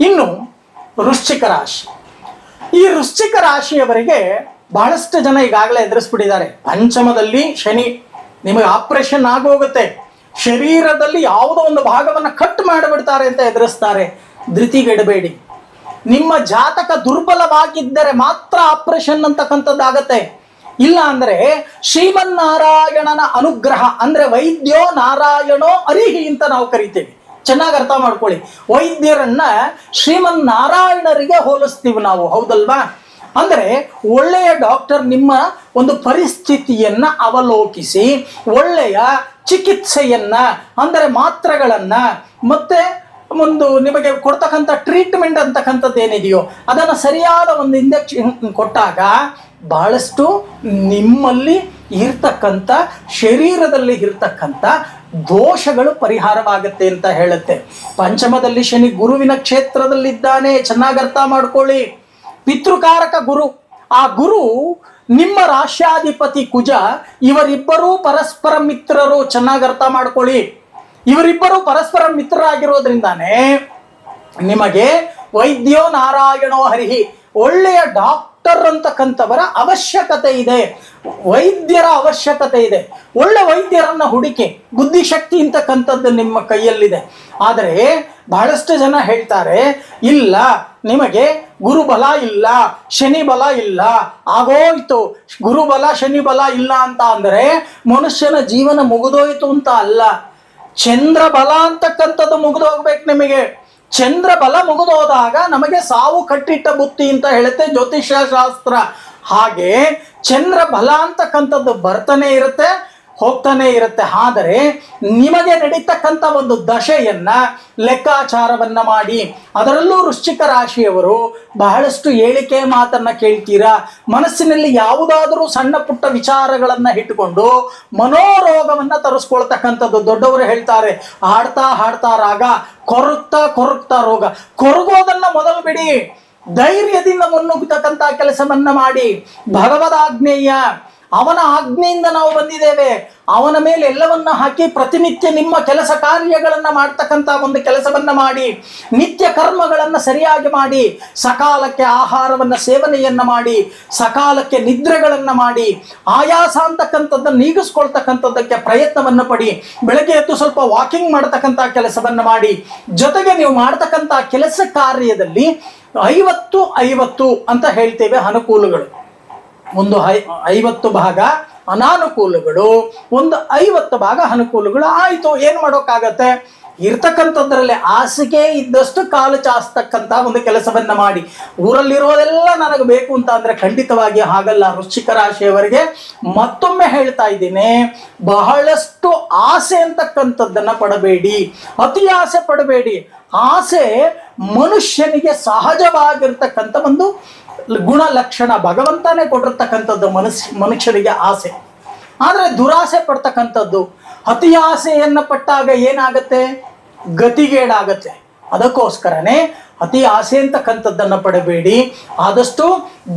ಇನ್ನು ವೃಶ್ಚಿಕ ರಾಶಿ. ಈ ವೃಶ್ಚಿಕ ರಾಶಿಯವರಿಗೆ ಬಹಳಷ್ಟು ಜನ ಈಗಾಗಲೇ ಎದುರಿಸ್ಬಿಟ್ಟಿದ್ದಾರೆ. ಪಂಚಮದಲ್ಲಿ ಶನಿ ನಿಮಗೆ ಆಪರೇಷನ್ ಆಗೋಗುತ್ತೆ. ಶರೀರದಲ್ಲಿ ಯಾವುದೋ ಒಂದು ಭಾಗವನ್ನು ಕಟ್ ಮಾಡಿಬಿಡ್ತಾರೆ ಅಂತ ಎದುರಿಸ್ತಾರೆ. ಧೃತಿಗೆಡಬೇಡಿ ನಿಮ್ಮ ಜಾತಕ ದುರ್ಬಲವಾಗಿದ್ದರೆ ಮಾತ್ರ ಆಪರೇಷನ್ ಅಂತಕ್ಕಂಥದ್ದಾಗತ್ತೆ. ಇಲ್ಲ ಅಂದ್ರೆ ಶ್ರೀಮನ್ನಾರಾಯಣನ ಅನುಗ್ರಹ, ಅಂದ್ರೆ ವೈದ್ಯೋ ನಾರಾಯಣೋ ಅರಿಹಿ ಅಂತ ನಾವು ಕರಿತೀವಿ. ಚೆನ್ನಾಗಿ ಅರ್ಥ ಮಾಡ್ಕೊಳ್ಳಿ. ವೈದ್ಯರನ್ನ ಶ್ರೀಮನ್ನಾರಾಯಣರಿಗೆ ಹೋಲಿಸ್ತೀವಿ ನಾವು, ಹೌದಲ್ವಾ? ಅಂದ್ರೆ ಒಳ್ಳೆಯ ಡಾಕ್ಟರ್ ನಿಮ್ಮ ಒಂದು ಪರಿಸ್ಥಿತಿಯನ್ನ ಅವಲೋಕಿಸಿ, ಒಳ್ಳೆಯ ಚಿಕಿತ್ಸೆಯನ್ನ, ಅಂದರೆ ಮಾತ್ರೆಗಳನ್ನ, ಮತ್ತೆ ಒಂದು ನಿಮಗೆ ಕೊಡ್ತಕ್ಕಂಥ ಟ್ರೀಟ್ಮೆಂಟ್ ಅಂತಕ್ಕಂಥದ್ದು ಏನಿದೆಯೋ, ಅದನ್ನು ಸರಿಯಾದ ಒಂದು ಇಂಜೆಕ್ಷನ್ ಕೊಟ್ಟಾಗ, ಬಹಳಷ್ಟು ನಿಮ್ಮಲ್ಲಿ ಇರ್ತಕ್ಕಂಥ, ಶರೀರದಲ್ಲಿ ಇರ್ತಕ್ಕಂಥ ದೋಷಗಳು ಪರಿಹಾರವಾಗುತ್ತೆ ಅಂತ ಹೇಳುತ್ತೆ. ಪಂಚಮದಲ್ಲಿ ಶನಿ ಗುರುವಿನ ಕ್ಷೇತ್ರದಲ್ಲಿದ್ದಾನೆ, ಚೆನ್ನಾಗಿ ಅರ್ಥ ಮಾಡ್ಕೊಳ್ಳಿ. ಪಿತೃಕಾರಕ ಗುರು. ಆ ಗುರು ನಿಮ್ಮ ರಾಶ್ಯಾಧಿಪತಿ ಕುಜ, ಇವರಿಬ್ಬರೂ ಪರಸ್ಪರ ಮಿತ್ರರು, ಚೆನ್ನಾಗಿ ಅರ್ಥ ಮಾಡ್ಕೊಳ್ಳಿ. ಇವರಿಬ್ಬರು ಪರಸ್ಪರ ಮಿತ್ರರಾಗಿರೋದ್ರಿಂದಾನೇ ನಿಮಗೆ ವೈದ್ಯೋ ನಾರಾಯಣೋ ಹರಿಹಿ, ಒಳ್ಳೆಯ ಡಾಕ್ಟರ್ ಅಂತಕ್ಕಂಥವರ ಅವಶ್ಯಕತೆ ಇದೆ. ವೈದ್ಯರ ಅವಶ್ಯಕತೆ ಇದೆ. ಒಳ್ಳೆ ವೈದ್ಯರನ್ನ ಹುಡುಕಿ ಬುದ್ಧಿಶಕ್ತಿ ಅಂತಕ್ಕಂಥದ್ದು ನಿಮ್ಮ ಕೈಯಲ್ಲಿದೆ. ಆದರೆ ಬಹಳಷ್ಟು ಜನ ಹೇಳ್ತಾರೆ, ಇಲ್ಲ, ನಿಮಗೆ ಗುರುಬಲ ಇಲ್ಲ ಶನಿ ಬಲ ಇಲ್ಲ. ಆಗೋಯ್ತು, ಗುರುಬಲ ಶನಿ ಬಲ ಇಲ್ಲ ಅಂತ ಅಂದರೆ ಮನುಷ್ಯನ ಜೀವನ ಮುಗಿದೋಯ್ತು ಅಂತ ಅಲ್ಲ. ಚಂದ್ರ ಬಲ ಅಂತಕ್ಕಂಥದ್ದು ಮುಗಿದೋಗ್ಬೇಕು ನಿಮಗೆ. ಚಂದ್ರ ಬಲ ಮುಗಿದೋದಾಗ ನಮಗೆ ಸಾವು ಕಟ್ಟಿಟ್ಟ ಬುತ್ತಿ ಅಂತ ಹೇಳುತ್ತೆ ಜ್ಯೋತಿಷ್ಯ ಶಾಸ್ತ್ರ ಹಾಗೆ ಚಂದ್ರ ಬಲ ಅಂತಕ್ಕಂಥದ್ದು ಬರ್ತಾನೆ ಇರುತ್ತೆ. ಹೋಗ್ತಾನೆ ಇರುತ್ತೆ. ಆದರೆ ನಿಮಗೆ ನಡೀತಕ್ಕಂಥ ಒಂದು ದಶೆಯನ್ನ ಲೆಕ್ಕಾಚಾರವನ್ನ ಮಾಡಿ, ಅದರಲ್ಲೂ ವೃಶ್ಚಿಕ ರಾಶಿಯವರು ಬಹಳಷ್ಟು ಹೇಳಿಕೆ ಮಾತನ್ನ ಕೇಳ್ತೀರಾ? ಮನಸ್ಸಿನಲ್ಲಿ ಯಾವುದಾದರೂ ಸಣ್ಣ ಪುಟ್ಟ ವಿಚಾರಗಳನ್ನ ಇಟ್ಟುಕೊಂಡು ಮನೋರೋಗವನ್ನ ತರಿಸ್ಕೊಳ್ತಕ್ಕಂಥದ್ದು ದೊಡ್ಡವರು ಹೇಳ್ತಾರೆ. ಹಾಡ್ತಾ ಹಾಡ್ತಾ ರಾಗ, ಕೊರಗ್ತಾ ಕೊರಗ್ತಾ ರೋಗ. ಕೊರಗೋದನ್ನ ಮೊದಲು ಬಿಡಿ. ಧೈರ್ಯದಿಂದ ಮುನ್ನುಗ್ಗತಕ್ಕಂಥ ಕೆಲಸವನ್ನ ಮಾಡಿ. ಭಗವದಾಜ್ಞೇಯ ಅವನ ಆಜ್ಞೆಯಿಂದ ನಾವು ಬಂದಿದ್ದೇವೆ. ಅವನ ಮೇಲೆ ಎಲ್ಲವನ್ನ ಹಾಕಿ ಪ್ರತಿನಿತ್ಯ ನಿಮ್ಮ ಕೆಲಸ ಕಾರ್ಯಗಳನ್ನ ಮಾಡ್ತಕ್ಕಂಥ ಒಂದು ಕೆಲಸವನ್ನ ಮಾಡಿ, ನಿತ್ಯ ಕರ್ಮಗಳನ್ನ ಸರಿಯಾಗಿ ಮಾಡಿ, ಸಕಾಲಕ್ಕೆ ಆಹಾರವನ್ನ ಸೇವನೆಯನ್ನ ಮಾಡಿ, ಸಕಾಲಕ್ಕೆ ನಿದ್ರೆಗಳನ್ನ ಮಾಡಿ, ಆಯಾಸ ಅಂತಕ್ಕಂಥದ್ದನ್ನು ನೀಗಿಸ್ಕೊಳ್ತಕ್ಕಂಥದ್ದಕ್ಕೆ ಪ್ರಯತ್ನವನ್ನು ಪಡಿ, ಬೆಳಗ್ಗೆ ಎದ್ದು ಸ್ವಲ್ಪ ವಾಕಿಂಗ್ ಮಾಡತಕ್ಕಂತ ಕೆಲಸವನ್ನ ಮಾಡಿ, ಜೊತೆಗೆ ನೀವು ಮಾಡ್ತಕ್ಕಂಥ ಕೆಲಸ ಕಾರ್ಯದಲ್ಲಿ ಐವತ್ತು ಐವತ್ತು ಅಂತ ಹೇಳ್ತೇವೆ ಅನುಕೂಲಗಳು. ಒಂದು ಐ ಐವತ್ತು ಭಾಗ ಅನಾನುಕೂಲಗಳು, ಒಂದು ಐವತ್ತು ಭಾಗ ಅನುಕೂಲಗಳು ಆಯಿತು. ಏನು ಮಾಡೋಕ್ಕಾಗತ್ತೆ? ಇರ್ತಕ್ಕಂಥದ್ರಲ್ಲಿ ಹಾಸಿಗೆ ಇದ್ದಷ್ಟು ಕಾಲು ಚಾಸ್ತಕ್ಕಂಥ ಒಂದು ಕೆಲಸವನ್ನು ಮಾಡಿ. ಊರಲ್ಲಿರೋದೆಲ್ಲ ನನಗೆ ಬೇಕು ಅಂತ ಅಂದರೆ ಖಂಡಿತವಾಗಿ ಹಾಗಲ್ಲ. ವೃಶ್ಚಿಕ ರಾಶಿಯವರಿಗೆ ಮತ್ತೊಮ್ಮೆ ಹೇಳ್ತಾ ಇದ್ದೀನಿ, ಬಹಳಷ್ಟು ಆಸೆ ಅಂತಕ್ಕಂಥದ್ದನ್ನು ಪಡಬೇಡಿ. ಅತಿ ಆಸೆ ಪಡಬೇಡಿ. ಆಸೆ ಮನುಷ್ಯನಿಗೆ ಸಹಜವಾಗಿರ್ತಕ್ಕಂಥ ಒಂದು ಗುಣ ಲಕ್ಷಣ ಭಗವಂತನೇ ಕೊಟ್ಟಿರ್ತಕ್ಕಂಥದ್ದು ಮನಸ್ಸು ಮನುಷ್ಯರಿಗೆ ಆಸೆ. ಆದರೆ ದುರಾಸೆ ಪಡ್ತಕ್ಕಂಥದ್ದು ಅತಿ ಆಸೆಯನ್ನು ಪಟ್ಟಾಗ ಏನಾಗತ್ತೆ? ಗತಿಗೇಡಾಗತ್ತೆ ಅದಕ್ಕೋಸ್ಕರನೇ ಅತಿ ಆಸೆ ಅಂತಕ್ಕಂಥದ್ದನ್ನು ಪಡಬೇಡಿ. ಆದಷ್ಟು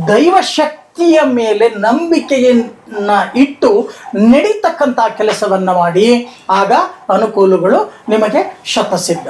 ದೈವ ಶಕ್ತಿಯ ಮೇಲೆ ನಂಬಿಕೆಯನ್ನ ಇಟ್ಟು ನಡೀತಕ್ಕಂಥ ಕೆಲಸವನ್ನು ಮಾಡಿ. ಆಗ ಅನುಕೂಲಗಳು ನಿಮಗೆ ಶತಸಿದ್ಧ.